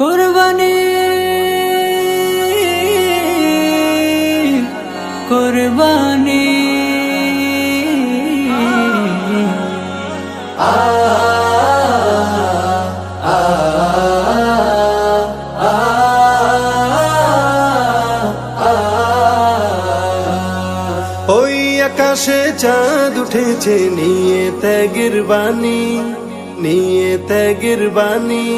কোরবানি কোরবানি। ওই আকাশে চাঁদ উঠেছে নিয়ে ত্যাগের বাণী নিয়ে ত্যাগের বাণী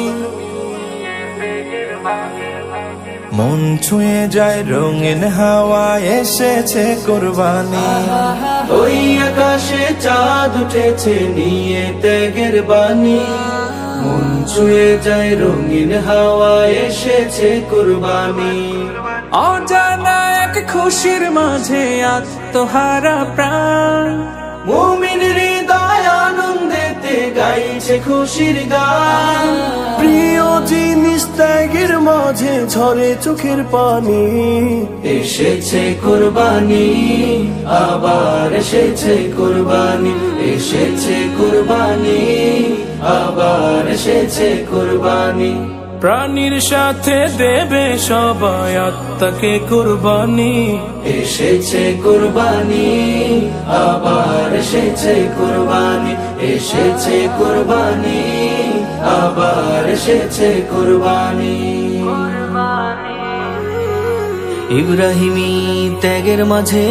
মন ছুঁয়ে যায় রঙিন হাওয়া এসেছে কোরবানি। ওই আকাশে চাঁদ উঠেছে নিয়ে ত্যাগের বাণী। মন ছুঁয়ে যায় রঙিন হাওয়া এসেছে কুরবানি। অজানা এক খুশির মাঝে আত্মহারা প্রাণ। মুমিন হৃদয় আনন্দেতে গাইছে খুশির গান। প্রিয় জিনিস ত্যাগের মাঝে ঝরে চোখের পানি। এসেছে কুরবানি আবার এসেছে কুরবানি। এসেছে কুরবানি আবার এসেছে কুরবানি। প্রাণীর সাথে দেবে সবাই আত্মাকে কোরবানি। এসেছে কুরবানি আবার এসেছে কুরবানি। এসেছে কুরবানি। আবার এসেছে কুরবানি। ইব্রাহিমী ত্যাগের মাঝে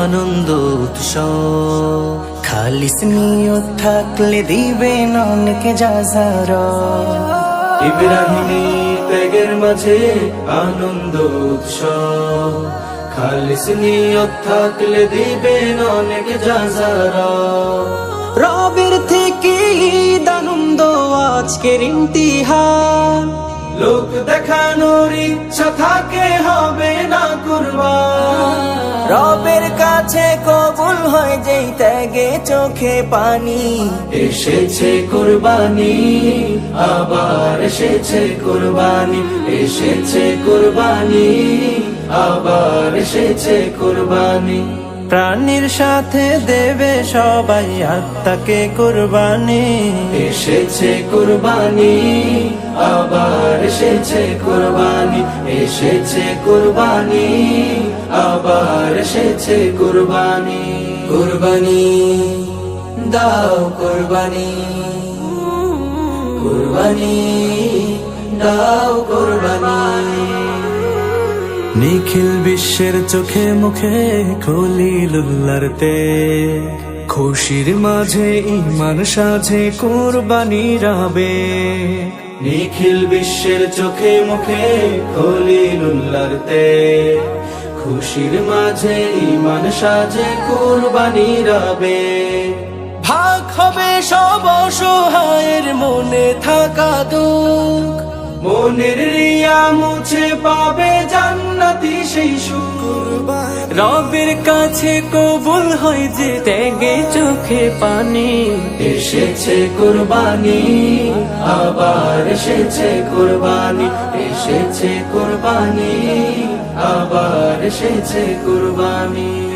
আনন্দ উৎসব। খালিস নিয়ত থাকলে দিবেন অনেকে যাজার ইব্রাহিমী ত্যাগের মাঝে আনন্দ উৎসব। খালিস নিয়ত থাকলে দিবেন অনেক যাজারা রবের থেকে ঈদ আনন্দ আজকের ইমতিহান। লোক দেখানোর ইচ্ছা থাকে হবে না কুরবান। রবের কাছে কবুল হয় যেই ত্যাগে চোখে পানি। এসেছে কুরবানি আবার এসেছে কুরবানি। এসেছে কুরবানি আবার এসেছে কুরবানি। প্রাণীর সাথে দেবে সবাই আত্মাকে কোরবানি। এসেছে কুরবানি, আবার এসেছে কুরবানি। এসেছে কুরবানি, আবার এসেছে কুরবানি। কুরবানি, দাও কুরবানি। কুরবানি, দাও কুরবানি। নিখিল বিশ্বের চোখে মুখে খলিলুল্লার তে খুশির মাঝে ইমান সাঝে কোরবানি রাবে নিখিল বিশ্বের চোখে মুখে খলিলুল্লার তে খুশির মাঝে ইমান সাজে কুরবানি রাবে ভাগ হবে সব অসহায়ের মনে থাকা দুঃখ। মনের রিয়া মুছে পাবে সেই সুর। রবের কাছে কবুল হয় যে ত্যাগে চোখে পানি। এসেছে কুরবানি, আবার এসেছে কুরবানি। এসেছে কুরবানি, আবার এসেছে কুরবানি।